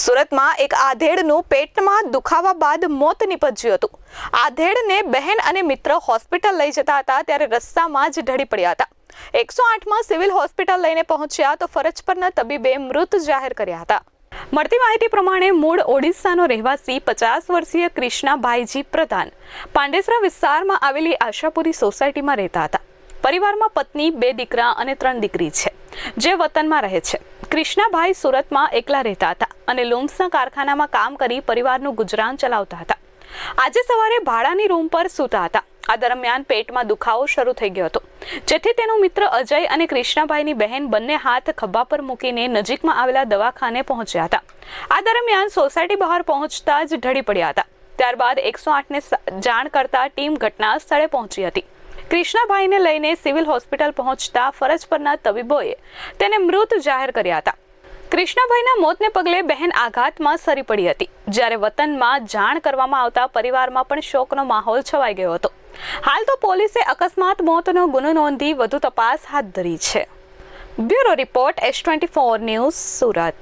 સુરતમાં એક આધેડનું પેટમાં દુખાવા બાદ મોત નીપજ્યું હતું. આધેડને બહેન અને મિત્ર હોસ્પિટલ લઈ જતા હતા, ત્યારે રસ્તામાં જ ઢળી પડ્યા હતા. એકસો આઠમાં સિવિલ હોસ્પિટલ લઈને પહોંચ્યા તો ફરજ પરના તબીબે મૃત જાહેર કર્યા હતા. મળતી માહિતી પ્રમાણે મૂળ ઓડિશાનો રહેવાસી પચાસ વર્ષીય ભાઈજી પ્રધાન પાંડેસરા વિસ્તારમાં આવેલી આશાપુરી સોસાયટીમાં રહેતા હતા. પરિવારમાં પત્ની, બે દીકરા અને ત્રણ દીકરી છે, જે વતનમાં રહે છે. કૃષ્ણાભાઈ સુરતમાં એકલા રહેતા હતા અને લૂમ્સના કારખાનામાં કામ કરી પરિવારનું ગુજરાન ચલાવતા હતા. આજે સવારે ભાડાની રૂમ પર સૂતા હતા. આ દરમિયાન પેટમાં દુખાવો શરૂ થઈ ગયો હતો. જેથી તેનો મિત્ર અજય અને કૃષ્ણાભાઈની બહેન બંને હાથ ખભા પર મૂકીને નજીકમાં આવેલા દવાખાને પહોંચ્યા હતા. આ દરમિયાન સોસાયટી બહાર પહોંચતા જ ઢળી પડ્યા હતા. ત્યારબાદ એકસો આઠને જાણ કરતા ટીમ ઘટના સ્થળે પહોંચી હતી. કૃષ્ણાભાઈને લઈને સિવિલ હોસ્પિટલ પહોંચતા ફરજ પરના તબીબોએ તેને મૃત જાહેર કર્યા હતા. કૃષ્ણાભાઈના મોતને પગલે બહેન આઘાતમાં સરી પડી હતી. જ્યારે વતનમાં જાણ કરવામાં આવતા પરિવારમાં પણ શોકનો માહોલ છવાઈ ગયો હતો. હાલ તો પોલીસે અકસ્માત મોતનો ગુનો નોંધી વધુ તપાસ હાથ ધરી છે. Bureau report S twenty four news Surat.